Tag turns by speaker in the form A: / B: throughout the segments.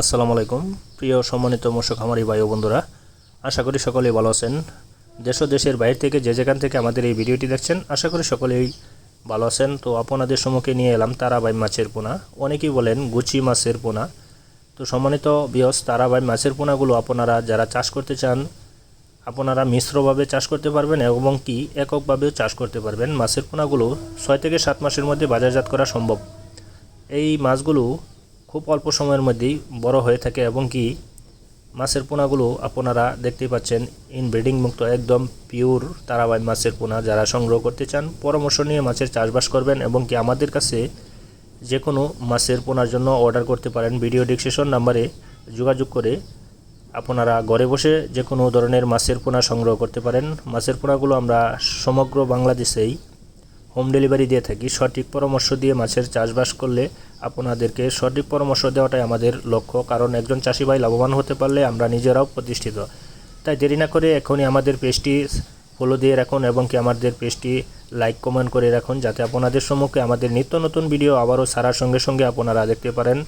A: আসসালামু আলাইকুম। প্রিয় সম্মানিত মৎস্য খামারি ভাই বন্ধুরা, আশা করি সকলেই ভালো আছেন। দেশ ও দেশের বাইরে থেকে যে যেখান থেকে আমাদের এই ভিডিওটি দেখছেন, আশা করি সকলেই ভালো আছেন। তো আপনাদের সম্মুখে নিয়ে এলাম তারাবাই মাছের পোনা। অনেকেই বলেন গুচি মাছের পোনা। তো সম্মানিত বিয়স তারাবাই মাছের পোনাগুলো আপনারা যারা চাষ করতে চান, আপনারা মিশ্রভাবে চাষ করতে পারবেন এবং কি এককভাবেও চাষ করতে পারবেন। মাছের পোনাগুলো ছয় থেকে সাত মাসের মধ্যে বাজারজাত করা সম্ভব। এই মাছগুলো খুব অল্প সময়ের মধ্যেই বড় হয়ে থাকে এবং কি মাছের পোনাগুলো আপনারা দেখতেই পাচ্ছেন ইনব্রিডিং মুক্ত, একদম পিওর তারাবাই মাছের পোনা। যারা সংগ্রহ করতে চান, পরামর্শ নিয়ে মাছের চাষবাস করবেন এবং কি আমাদের কাছে যে কোনো মাছের পোনার জন্য অর্ডার করতে পারেন। ভিডিও ডিসক্রিপশন নাম্বারে যোগাযোগ করে আপনারা ঘরে বসে যে কোনো ধরনের মাছের পোনা সংগ্রহ করতে পারেন। মাছের পোনাগুলো আমরা সমগ্র বাংলাদেশেই হোম ডেলিভারি দিয়ে থাকি। সঠিক পরামর্শ দিয়ে মাছের চাষবাস করলে আপনাদেরকে সঠিক পরামর্শ দেওয়াটাই আমাদের লক্ষ্য। কারণ একজন চাষি ভাই লাভবান হতে পারলে আমরা নিজেরাও প্রতিষ্ঠিত। তাই দেরি না করে এখনই আমাদের পেজটি ফলো দিয়ে রাখুন এবং কি আমাদের পেজটি লাইক কমেন্ট করে রাখুন যাতে আপনাদের সম্মুখে আমাদের নিত্য নতুন ভিডিও আবারও সারার সঙ্গে সঙ্গে আপনারা দেখতে পারেন।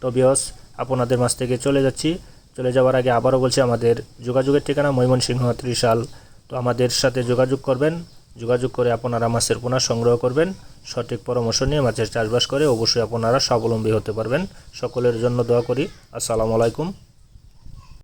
A: তো বিয়স আপনাদের মাছ থেকে চলে যাচ্ছি। চলে যাওয়ার আগে আবারও বলছি আমাদের যোগাযোগের ঠিকানা ময়মনসিংহ ত্রিশাল। তো আমাদের সাথে যোগাযোগ করবেন যোগাযোগ করে আপনারা মাছের পোনা সংগ্রহ করবেন। সঠিক পরামর্শ নিয়ে মাছের চাষবাস করে অবশ্যই আপনারা স্বাবলম্বী হতে পারবেন। সকলের জন্য দোয়া করি। আসসালামু আলাইকুম।